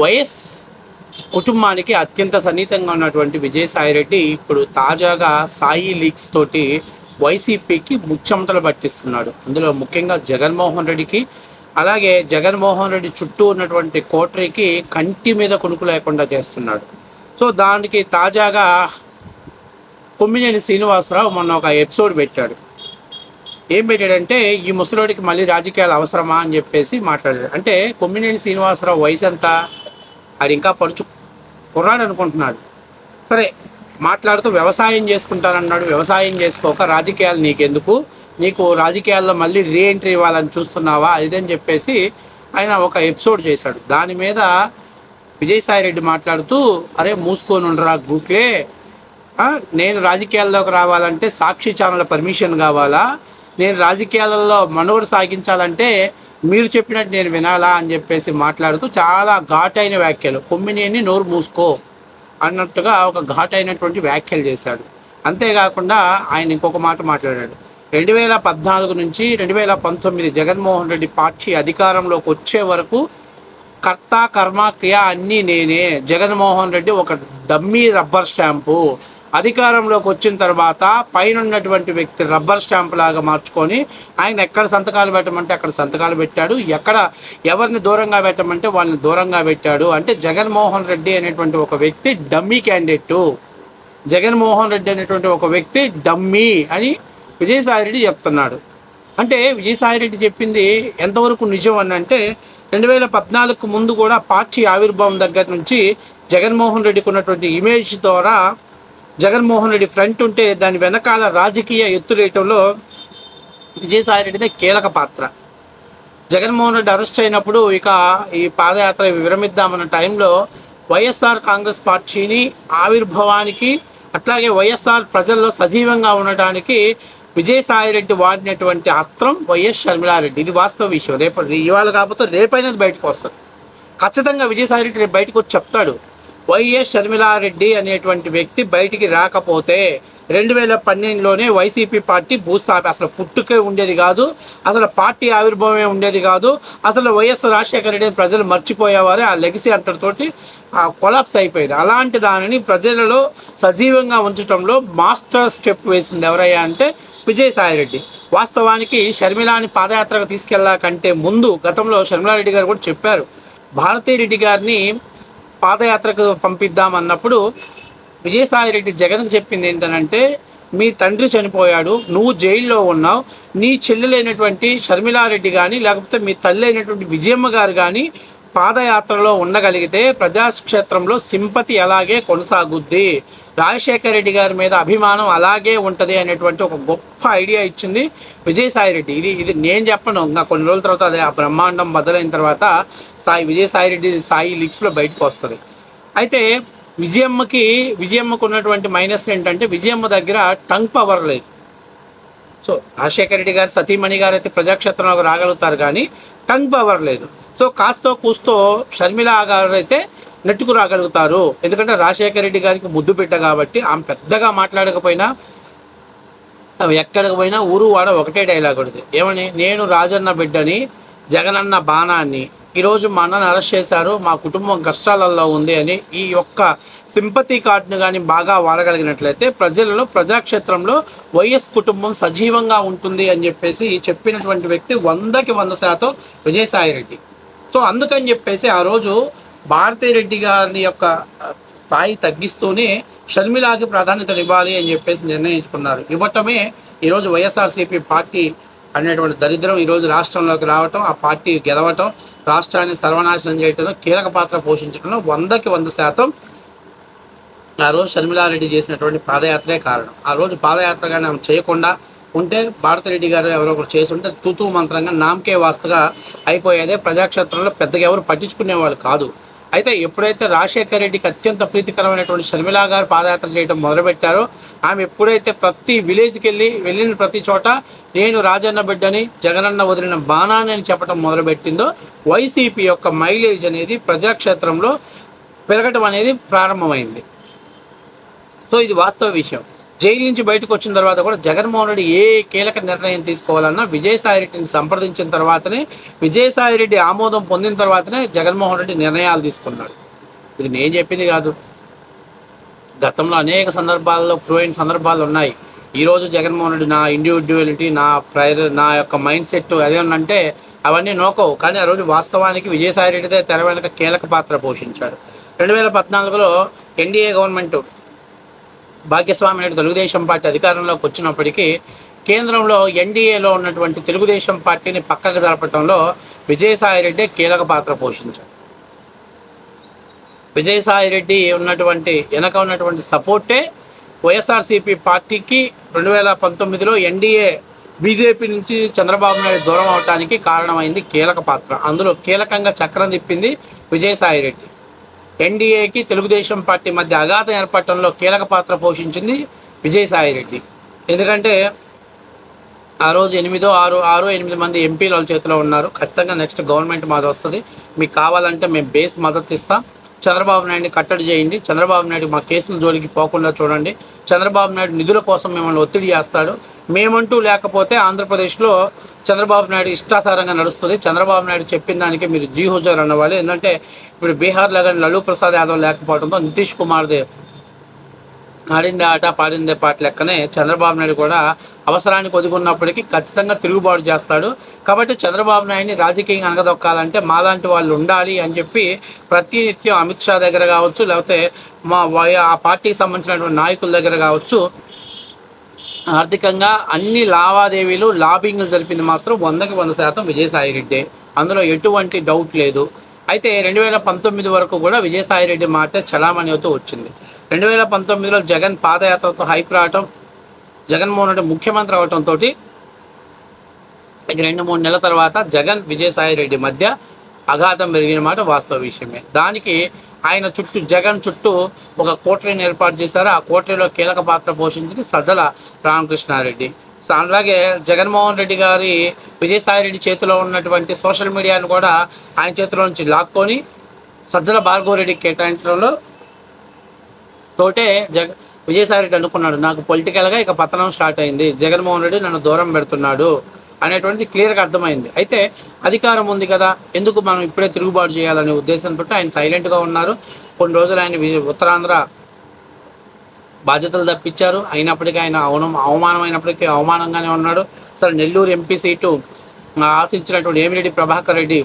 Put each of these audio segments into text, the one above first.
YS కుటుంబానికి అత్యంత సన్నిహితంగా ఉన్నటువంటి విజయసాయిరెడ్డి ఇప్పుడు తాజాగా సాయి లీగ్స్ తోటి వైసీపీకి ముచ్చమటలు పట్టిస్తున్నాడు. అందులో ముఖ్యంగా జగన్మోహన్ రెడ్డికి అలాగే జగన్మోహన్ రెడ్డి చుట్టూ ఉన్నటువంటి కోటరీకి కంటి మీద కొనుకు లేకుండా చేస్తున్నాడు. సో దానికి తాజాగా కొమ్మినేని శ్రీనివాసరావు మొన్న ఒక ఎపిసోడ్ పెట్టాడు. ఏం పెట్టాడంటే ఈ ముసలోడికి మళ్ళీ రాజకీయాలు అవసరమా అని చెప్పేసి మాట్లాడాడు. అంటే కొమ్మినేని శ్రీనివాసరావు వయసు ఎంత అది ఇంకా పడుచు కుర్రాడు అనుకుంటున్నాడు. సరే మాట్లాడుతూ వ్యవసాయం చేసుకుంటానన్నాడు. వ్యవసాయం చేసుకోక రాజకీయాలు నీకెందుకు? నీకు రాజకీయాల్లో మళ్ళీ రీఎంట్రీ ఇవ్వాలని చూస్తున్నావా? ఇదని చెప్పేసి ఆయన ఒక ఎపిసోడ్ చేశాడు. దాని మీద విజయసాయిరెడ్డి మాట్లాడుతూ అరే మూసుకొని ఉండరా గూట్లే నేను రాజకీయాల్లోకి రావాలంటే సాక్షి ఛానల్ పర్మిషన్ కావాలా? నేను రాజకీయాలలో మనుగడ సాగించాలంటే మీరు చెప్పినట్టు నేను వినాలా అని చెప్పేసి మాట్లాడుతూ చాలా ఘాటైన వ్యాఖ్యలు. కొమ్మినేని నోరు మూసుకో అన్నట్టుగా ఒక ఘాటైనటువంటి వ్యాఖ్యలు చేశాడు. అంతేకాకుండా ఆయన ఇంకొక మాట మాట్లాడాడు. రెండు వేల పద్నాలుగు నుంచి రెండు వేల పంతొమ్మిది జగన్మోహన్ రెడ్డి పార్టీ అధికారంలోకి వచ్చే వరకు కర్త కర్మ క్రియ అన్నీ నేనే. జగన్మోహన్ రెడ్డి ఒక డమ్మీ రబ్బర్ స్టాంపు. అధికారంలోకి వచ్చిన తర్వాత పైన ఉన్నటువంటి వ్యక్తి రబ్బర్ స్టాంప్ లాగా మార్చుకొని ఆయన ఎక్కడ సంతకాలు పెట్టమంటే అక్కడ సంతకాలు పెట్టాడు. ఎక్కడ ఎవరిని దూరంగా పెట్టమంటే వాళ్ళని దూరంగా పెట్టాడు. అంటే జగన్మోహన్ రెడ్డి అనేటువంటి ఒక వ్యక్తి డమ్మీ క్యాండిడేట్. జగన్మోహన్ రెడ్డి అనేటువంటి ఒక వ్యక్తి డమ్మీ అని విజయసాయిరెడ్డి చెప్తున్నాడు. అంటే విజయసాయిరెడ్డి చెప్పింది ఎంతవరకు నిజం అని అంటే రెండు వేల పద్నాలుగుకు ముందు కూడా పార్టీ ఆవిర్భావం దగ్గర నుంచి జగన్మోహన్ రెడ్డికి ఉన్నటువంటి ఇమేజ్ ద్వారా జగన్మోహన్ రెడ్డి ఫ్రంట్ ఉంటే దాని వెనకాల రాజకీయ ఎత్తులేయటంలో విజయసాయిరెడ్డిదే కీలక పాత్ర. జగన్మోహన్ రెడ్డి అరెస్ట్ అయినప్పుడు ఇక ఈ పాదయాత్ర విరమిద్దామన్న టైంలో వైఎస్ఆర్ కాంగ్రెస్ పార్టీని ఆవిర్భావానికి అట్లాగే వైఎస్ఆర్ ప్రజల్లో సజీవంగా ఉండటానికి విజయసాయిరెడ్డి వాడినటువంటి అస్త్రం వైఎస్ షర్మిలారెడ్డి. ఇది వాస్తవ విషయం. రేపు ఇవాళ కాకపోతే రేపైనది బయటకు వస్తుంది. ఖచ్చితంగా విజయసాయిరెడ్డి రేపు బయటకు వచ్చి చెప్తాడు. వైఎస్ షర్మిలారెడ్డి అనేటువంటి వ్యక్తి బయటికి రాకపోతే రెండు వేల పన్నెండులోనే వైసీపీ పార్టీ భూస్థాపి అసలు పుట్టుకే ఉండేది కాదు అసలు పార్టీ ఆవిర్భావమే ఉండేది కాదు అసలు వైఎస్ రాజశేఖర రెడ్డి ప్రజలు మర్చిపోయేవారు ఆ లెగసీ అంతటితోటి కొలాప్స్ అయిపోయింది. అలాంటి దానిని ప్రజలలో సజీవంగా ఉంచడంలో మాస్టర్ స్టెప్ వేసింది ఎవరయ్యా అంటే విజయసాయిరెడ్డి వాస్తవానికి షర్మిలాని పాదయాత్రకు తీసుకెళ్ళా కంటే ముందు గతంలో షర్మిలారెడ్డి గారు కూడా చెప్పారు భారతీరెడ్డి గారిని పాదయాత్రకు పంపిద్దాం అన్నప్పుడు విజయసాయిరెడ్డి జగన్కి చెప్పింది ఏంటనంటే మీ తండ్రి చనిపోయాడు నువ్వు జైల్లో ఉన్నావు నీ చెల్లెలైనటువంటి షర్మిలారెడ్డి కానీ లేకపోతే మీ తల్లి అయినటువంటి విజయమ్మ గారు కానీ పాదయాత్రలో ఉండగలిగితే ప్రజాక్షేత్రంలో సింపతి అలాగే కొనసాగుద్ది. రాజశేఖర రెడ్డి గారి మీద అభిమానం అలాగే ఉంటుంది అనేటువంటి ఒక గొప్ప ఐడియా ఇచ్చింది విజయసాయిరెడ్డి ఇది ఇది నేను చెప్పను ఇంకా కొన్ని రోజుల తర్వాత అదే ఆ బ్రహ్మాండం బదులైన తర్వాత సాయి విజయసాయిరెడ్డి సాయి లీగ్స్లో బయటకు వస్తుంది. అయితే విజయమ్మకి విజయమ్మకు ఉన్నటువంటి మైనస్ ఏంటంటే విజయమ్మ దగ్గర టంగ్ పవర్ లేదు. సో రాజశేఖర రెడ్డి గారు సతీమణి గారు అయితే ప్రజాక్షేత్రంలోకి రాగలుగుతారు కానీ టంగ్ పవర్ లేదు. సో కాస్తో కూస్తో షర్మిల గారు అయితే నెట్టుకు రాగలుగుతారు. ఎందుకంటే రాజశేఖర రెడ్డి గారికి ముద్దు బిడ్డ కాబట్టి ఆమె పెద్దగా మాట్లాడకపోయినా ఎక్కడికి పోయినా ఊరు వాడ ఒకటే డైలాగ్ ఉంది ఏమని? నేను రాజన్న బిడ్డని జగనన్న బాణాన్ని ఈరోజు మా అన్నని అరెస్ట్ చేశారు. మా కుటుంబం కష్టాలలో ఉంది అని ఈ యొక్క సింపతి కార్డును కానీ బాగా వాడగలిగినట్లయితే ప్రజలలో ప్రజాక్షేత్రంలో వైఎస్ కుటుంబం సజీవంగా ఉంటుంది అని చెప్పేసి చెప్పినటువంటి వ్యక్తి వందకి వంద శాతం విజయసాయిరెడ్డి సో అందుకని చెప్పేసి ఆ రోజు భారతీరెడ్డి గారి యొక్క స్థాయి తగ్గిస్తూనే షర్మిలాకి ప్రాధాన్యత ఇవ్వాలి అని చెప్పేసి నిర్ణయించుకున్నారు. ఇవ్వటమే ఈరోజు వైఎస్ఆర్సీపీ పార్టీ అనేటువంటి దరిద్రం ఈరోజు రాష్ట్రంలోకి రావటం ఆ పార్టీ గెలవటం రాష్ట్రాన్ని సర్వనాశనం చేయటంలో కీలక పాత్ర పోషించడంలో వందకి వంద శాతం ఆ రోజు షర్మిలారెడ్డి చేసినటువంటి పాదయాత్రే కారణం. ఆ రోజు పాదయాత్రగానే ఆమె చేయకుండా ఉంటే భారతిరెడ్డి గారు ఎవరో ఒకరు చేసి ఉంటే తూతూ మంత్రంగా నామకే వాస్తుగా అయిపోయేదే ప్రజాక్షేత్రంలో పెద్దగా ఎవరు పట్టించుకునేవాళ్ళు కాదు. అయితే ఎప్పుడైతే రాజశేఖర రెడ్డికి అత్యంత ప్రీతికరమైనటువంటి షర్మిలా గారు పాదయాత్ర చేయడం మొదలుపెట్టారో ఆమె ఎప్పుడైతే ప్రతి విలేజ్కి వెళ్ళి వెళ్ళిన ప్రతి చోట నేను రాజన్న బిడ్డని జగనన్న వదిలిన బాణాన్ని అని చెప్పడం మొదలుపెట్టిందో వైసీపీ యొక్క మైలేజ్ అనేది ప్రజాక్షేత్రంలో పెరగటం అనేది ప్రారంభమైంది. సో ఇది వాస్తవ విషయం. జైలు నుంచి బయటకు వచ్చిన తర్వాత కూడా జగన్మోహన్ రెడ్డి ఏ కీలక నిర్ణయం తీసుకోవాలన్నా విజయసాయి రెడ్డిని సంప్రదించిన తర్వాతనే విజయసాయి రెడ్డి ఆమోదం పొందిన తర్వాతనే జగన్మోహన్ రెడ్డి నిర్ణయాలు తీసుకున్నాడు. ఇది నేను చెప్పింది కాదు. గతంలో అనేక సందర్భాల్లో క్రూయిన సందర్భాలు ఉన్నాయి. ఈరోజు జగన్మోహన్ రెడ్డి నా ఇండివిజువాలిటీ నా ప్రయర్ నా యొక్క మైండ్ సెట్ అదేనంటే అవన్నీ నోకవు. కానీ ఆ రోజు వాస్తవానికి విజయసాయి రెడ్డిదే తెర వెనక కీలక పాత్ర పోషించాడు. రెండు వేల పద్నాలుగులో ఎన్డీఏ గవర్నమెంట్ భాగ్యస్వామి నాయుడు తెలుగుదేశం పార్టీ అధికారంలోకి వచ్చినప్పటికీ కేంద్రంలో ఎన్డీఏలో ఉన్నటువంటి తెలుగుదేశం పార్టీని పక్కకు జరపడంలో విజయసాయిరెడ్డి కీలక పాత్ర పోషించాడు విజయసాయి రెడ్డి ఉన్నటువంటి వెనక ఉన్నటువంటి సపోర్టే వైఎస్ఆర్సీపీ పార్టీకి రెండు వేల పంతొమ్మిదిలో ఎన్డీఏ బీజేపీ నుంచి చంద్రబాబు నాయుడు దూరం అవడానికి కారణమైంది కీలక పాత్ర. అందులో కీలకంగా చక్రం తిప్పింది విజయసాయి రెడ్డి ఎన్డీఏకి తెలుగుదేశం పార్టీ మధ్య అగాధం ఏర్పడటంలో కీలక పాత్ర పోషించింది విజయసాయి రెడ్డి ఎందుకంటే ఆ రోజు ఎనిమిదో ఆరు ఆరు ఎనిమిది మంది ఎంపీలు వాళ్ళ చేతిలో ఉన్నారు. ఖచ్చితంగా నెక్స్ట్ గవర్నమెంట్ మాది వస్తుంది. మీకు కావాలంటే మేము బేస్ మద్దతు ఇస్తాం. చంద్రబాబు నాయుడిని కట్టడి చేయండి. చంద్రబాబు నాయుడు మా కేసుల జోలికి పోకుండా చూడండి. చంద్రబాబు నాయుడు నిధుల కోసం మిమ్మల్ని ఒత్తిడి చేస్తాడు. మేమంటూ లేకపోతే ఆంధ్రప్రదేశ్లో చంద్రబాబు నాయుడు ఇష్టాసారంగా నడుస్తుంది. చంద్రబాబు నాయుడు చెప్పిన దానికి మీరు జీ హుజార్ అన్నవాళ్ళు. ఎందుకంటే ఇప్పుడు బీహార్లో కానీ లలూ ప్రసాద్ యాదవ్ లేకపోవడంతో నితీష్ కుమార్దే ఆడిందే ఆట పాడిందే పాట లెక్కనే చంద్రబాబు నాయుడు కూడా అవసరానికి ఒదుగున్నప్పటికీ ఖచ్చితంగా తిరుగుబాటు చేస్తాడు. కాబట్టి చంద్రబాబు నాయుడిని రాజకీయంగా అనగదొక్కాలంటే మాలాంటి వాళ్ళు ఉండాలి అని చెప్పి ప్రతినిత్యం అమిత్ షా దగ్గర కావచ్చు లేకపోతే మా వై- ఆ పార్టీకి సంబంధించినటువంటి నాయకుల దగ్గర కావచ్చు ఆర్థికంగా అన్ని లావాదేవీలు లాబింగ్లు జరిపింది మాత్రం వందకి వంద శాతం విజయసాయి రెడ్డి అందులో ఎటువంటి డౌట్ లేదు. అయితే రెండు వేల పంతొమ్మిది వరకు కూడా విజయసాయి రెడ్డి మాట చలామణి అవుతూ వచ్చింది. రెండు వేల పంతొమ్మిదిలో జగన్ పాదయాత్రతో హైప్ రావటం జగన్మోహన్ రెడ్డి ముఖ్యమంత్రి అవటంతో ఇక రెండు మూడు నెలల తర్వాత జగన్ విజయసాయి రెడ్డి మధ్య అఘాతం పెరిగిన మాట వాస్తవ విషయమే. దానికి ఆయన చుట్టూ జగన్ చుట్టూ ఒక కోటరీని ఏర్పాటు చేశారు. ఆ కోటరీలో కీలక పాత్ర పోషించింది సజ్జల రామకృష్ణారెడ్డి. అలాగే జగన్మోహన్ రెడ్డి గారి విజయసాయి రెడ్డి చేతిలో ఉన్నటువంటి సోషల్ మీడియాను కూడా ఆయన చేతిలో నుంచి లాక్కొని సజ్జల భార్గవరెడ్డికి కేటాయించడంలో తోటే జగ విజయసాయి రెడ్డి అనుకున్నాడు నాకు పొలిటికల్గా ఇక పతనం స్టార్ట్ అయింది జగన్మోహన్ రెడ్డి నన్ను దూరం పెడుతున్నాడు అనేటువంటిది క్లియర్గా అర్థమైంది. అయితే అధికారం ఉంది కదా ఎందుకు మనం ఇప్పుడే తిరుగుబాటు చేయాలనే ఉద్దేశంతో ఆయన సైలెంట్గా ఉన్నారు. కొన్ని రోజులు ఆయన ఉత్తరాంధ్ర బాధ్యతలు తప్పించారు. అయినప్పటికీ ఆయన అవనం అవమానమైనప్పటికీ అవమానంగానే ఉన్నాడు. సరే నెల్లూరు ఎంపీ సీటు ఆశించినటువంటి ఏమిరెడ్డి ప్రభాకర్ రెడ్డి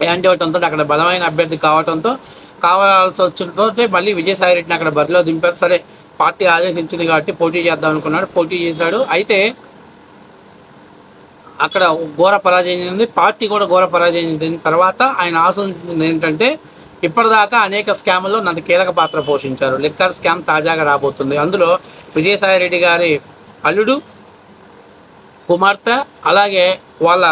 యాంటీ అవటంతో అక్కడ బలమైన అభ్యర్థి కావడంతో కావాల్సి వచ్చడంతో మళ్ళీ విజయసాయి రెడ్డిని అక్కడ బరిలో దింపారు. సరే పార్టీ ఆదేశించింది కాబట్టి పోటీ చేద్దాం అనుకున్నాడు పోటీ చేశాడు. అయితే అక్కడ ఘోర పరాజయం చెందింది పార్టీ కూడా ఘోర పరాజయం చెందిన తర్వాత ఆయన ఆశించింది ఏంటంటే ఇప్పటిదాకా అనేక స్కాములు నన్ను కీలక పాత్ర పోషించారు. లిక్కర్ స్కామ్ తాజాగా రాబోతుంది. అందులో విజయసాయి రెడ్డి గారి అల్లుడు కుమార్తె అలాగే వాళ్ళ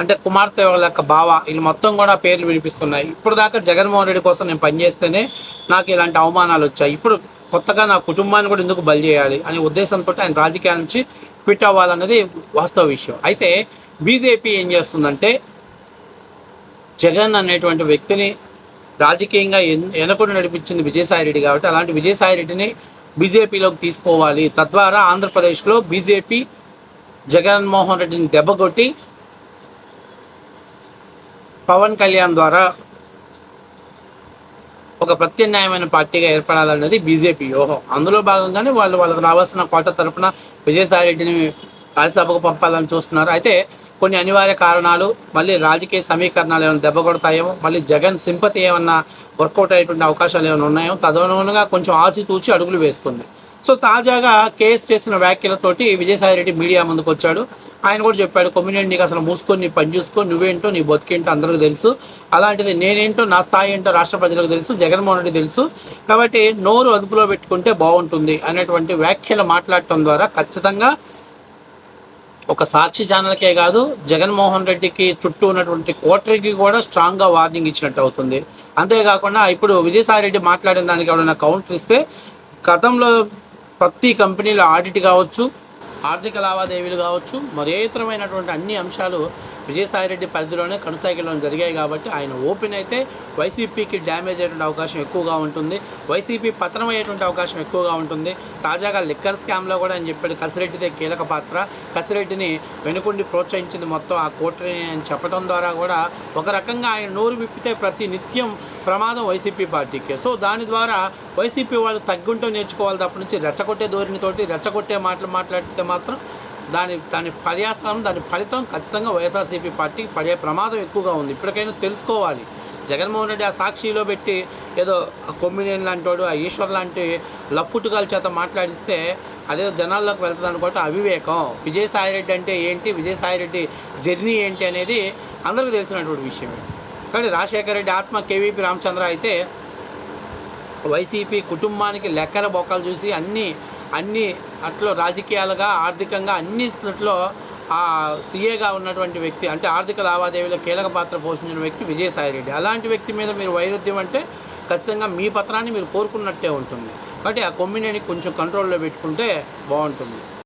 అంటే కుమార్తె వాళ్ళ యొక్క బావ వీళ్ళు మొత్తం కూడా పేర్లు వినిపిస్తున్నాయి. ఇప్పుడు దాకా జగన్మోహన్ రెడ్డి కోసం నేను పనిచేస్తేనే నాకు ఇలాంటి అవమానాలు వచ్చాయి. ఇప్పుడు కొత్తగా నా కుటుంబాన్ని కూడా ఎందుకు బలి చేయాలి అనే ఉద్దేశంతో ఆయన రాజకీయాల నుంచి క్విట్ అవ్వాలన్నది వాస్తవ విషయం. అయితే బీజేపీ ఏం చేస్తుందంటే జగన్ అనేటువంటి వ్యక్తిని రాజకీయంగా ఎన్- వెనకడు నడిపించింది విజయసాయి రెడ్డి కాబట్టి అలాంటి విజయసాయి రెడ్డిని బీజేపీలోకి తీసుకోవాలి. తద్వారా ఆంధ్రప్రదేశ్లో బీజేపీ జగన్మోహన్ రెడ్డిని దెబ్బకొట్టి పవన్ కళ్యాణ్ ద్వారా ఒక ప్రత్యామ్నాయమైన పార్టీగా ఏర్పడాలన్నది బీజేపీ వ్యూహం. అందులో భాగంగానే వాళ్ళు వాళ్ళకి రావాల్సిన కోట తరపున విజయసాయి రెడ్డిని రాజ్యసభకు పంపాలని చూస్తున్నారు. అయితే కొన్ని అనివార్య కారణాలు మళ్ళీ రాజకీయ సమీకరణాలు ఏమైనా దెబ్బ కొడతాయేమో మళ్ళీ జగన్ సింపతి ఏమన్నా వర్కౌట్ అయ్యేటువంటి అవకాశాలు ఏమైనా ఉన్నాయో తదనుగుణంగా కొంచెం ఆశతూచి అడుగులు వేస్తుంది. సో తాజాగా కేఎస్ చేసిన వ్యాఖ్యలతోటి విజయసాయి రెడ్డి మీడియా ముందుకు వచ్చాడు. ఆయన కూడా చెప్పాడు కొమ్మినేని నీకు అసలు మూసుకొని నీ పని చూసుకో నువ్వేంటో నీ బతికేంటో అందరికీ తెలుసు. అలాంటిది నేనేంటో నా స్థాయి ఏంటో రాష్ట్ర ప్రజలకు తెలుసు జగన్మోహన్ రెడ్డి తెలుసు. కాబట్టి నోరు అదుపులో పెట్టుకుంటే బాగుంటుంది అనేటువంటి వ్యాఖ్యలు మాట్లాడటం ద్వారా ఖచ్చితంగా ఒక సాక్షి ఛానల్కే కాదు జగన్మోహన్ రెడ్డికి చుట్టూ ఉన్నటువంటి కోటరీకి కూడా స్ట్రాంగ్గా వార్నింగ్ ఇచ్చినట్టు అవుతుంది. అంతేకాకుండా ఇప్పుడు విజయసాయి రెడ్డి మాట్లాడిన దానికి ఎవరైనా కౌంటర్ ఇస్తే గతంలో ప్రతి కంపెనీలో ఆడిట్ కావచ్చు ఆర్థిక లావాదేవీలు కావచ్చు మరేతరమైనటువంటి అన్ని అంశాలు విజయసాయిరెడ్డి పరిధిలోనే కనుసాగిలో జరిగాయి కాబట్టి ఆయన ఓపెన్ అయితే వైసీపీకి డ్యామేజ్ అయ్యేటువంటి అవకాశం ఎక్కువగా ఉంటుంది. వైసీపీ పతనం అయ్యేటువంటి అవకాశం ఎక్కువగా ఉంటుంది. తాజాగా లిక్కర్ స్కామ్లో కూడా ఆయన చెప్పాడు కసిరెడ్డిదే కీలక పాత్ర. కసిరెడ్డిని వెనుకుండి ప్రోత్సహించింది మొత్తం ఆ కోర్టుని అని చెప్పడం ద్వారా కూడా ఒక రకంగా ఆయన నోరు విప్పితే ప్రతి నిత్యం ప్రమాదం వైసీపీ పార్టీకి. సో దాని ద్వారా వైసీపీ వాళ్ళు తగ్గుంటూ నేర్చుకోవాలి తప్ప నుంచి రెచ్చగొట్టే ధోరణితోటి రెచ్చగొట్టే మాటలు మాట్లాడితే మాత్రం దాని దాని పర్యాసనం దాని ఫలితం ఖచ్చితంగా వైఎస్ఆర్సీపీ పార్టీకి పడే ప్రమాదం ఎక్కువగా ఉంది. ఇప్పటికైనా తెలుసుకోవాలి. జగన్మోహన్ రెడ్డి ఆ సాక్షిలో పెట్టి ఏదో ఆ కొమ్మినేని లాంటోడు ఆ ఈశ్వర్ లాంటి లఫ్ఫుటుగాల చేత మాట్లాడిస్తే అదేదో జనాల్లోకి వెళ్తుంది అనుకోవటం అవివేకం. విజయసాయిరెడ్డి అంటే ఏంటి? విజయసాయిరెడ్డి జర్నీ ఏంటి అనేది అందరికీ తెలిసినటువంటి విషయమే. కానీ రాజశేఖర రెడ్డి ఆత్మ కేవీపీ రామచంద్ర అయితే వైసీపీ కుటుంబానికి లెక్కల బొక్కలు చూసి అన్నీ అన్నీ అట్లో రాజకీయాలుగా ఆర్థికంగా అన్ని స్థితిలో ఆ సీఏగా ఉన్నటువంటి వ్యక్తి అంటే ఆర్థిక లావాదేవీలో కీలక పాత్ర పోషించిన వ్యక్తి విజయసాయిరెడ్డి. అలాంటి వ్యక్తి మీద మీరు వైరుధ్యం అంటే ఖచ్చితంగా మీ పత్రాన్ని మీరు కోరుకున్నట్టే ఉంటుంది. కాబట్టి ఆ కొమ్మినేని కొంచెం కంట్రోల్లో పెట్టుకుంటే బాగుంటుంది.